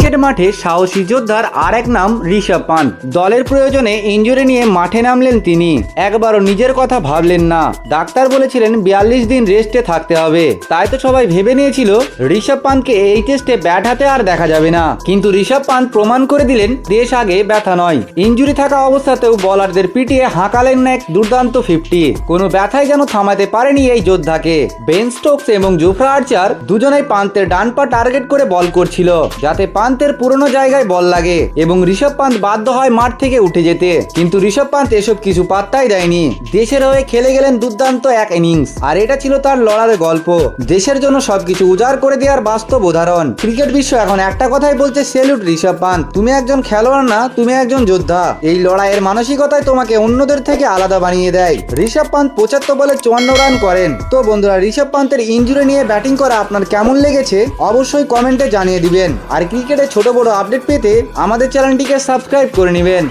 মাঠে সাহসী যোদ্ধার আর এক নাম ঋষভ পান্ত দলের প্রয়োজনে ইঞ্জুরি নিয়ে মাঠে নামলেন তিনি। একবারও নিজের কথা ভাবলেন না। ডাক্তার বলেছিলেন বিয়াল্লিশ দিন রেস্টে থাকতে হবে। তাই তো সবাই ভেবে নিয়েছিল ঋষভ পান্তকে এই টেস্টে ব্যাট হাতে আর দেখা যাবে না। কিন্তু ঋষভ পান্ত প্রমাণ করে দিলেন দেশ আগে ব্যথা নয়। ইঞ্জুরি থাকা অবস্থাতেও বলারদের পিটিয়ে হাঁকালেন না এক দুর্দান্ত ফিফটি। কোনো ব্যথায় যেন থামাতে পারেনি এই যোদ্ধাকে। বেন স্টোকস এবং জুফরা আর্চার দুজনেই পান্তের ডান পা টার্গেট করে বল করছিল, যাতে পান্তের পুরনো জায়গায় বল লাগে এবং ঋষভ পান্ত বাধ্য হয় মাঠ থেকে উঠে যেতে। কিন্তু ঋষভ পান্ত এসব কিছু পাত্তাই দেয়নি। দেশের হয়ে খেলে গেলেন দুর্দান্ত এক ইনিংস। আর এটা ছিল তার লড়ার গল্প। দেশের জন্য সবকিছু উজাড় করে দেওয়ার বাস্তব উদাহরণ। ক্রিকেট বিশ্ব এখন একটা কথাই বলছে, সেলুট ঋষভ পান্ত। তুমি একজন খেলোয়াড় না, তুমি একজন যোদ্ধা। এই লড়াইয়ের মানসিকতায় তোমাকে অন্যদের থেকে আলাদা বানিয়ে দেয়। ঋষভ পান্ত পঁচাত্তর বলে চুয়ান্ন রান করেন। তো বন্ধুরা, ঋষভ পান্তের ইঞ্জুরি নিয়ে ব্যাটিং করা আপনার কেমন লেগেছে? অবশ্যই কমেন্টে জানিয়ে দিবেন। আর ক্রিকেটের ছোট বড় আপডেট পেতে আমাদের চ্যানেলটিকে সাবস্ক্রাইব করে নেবেন।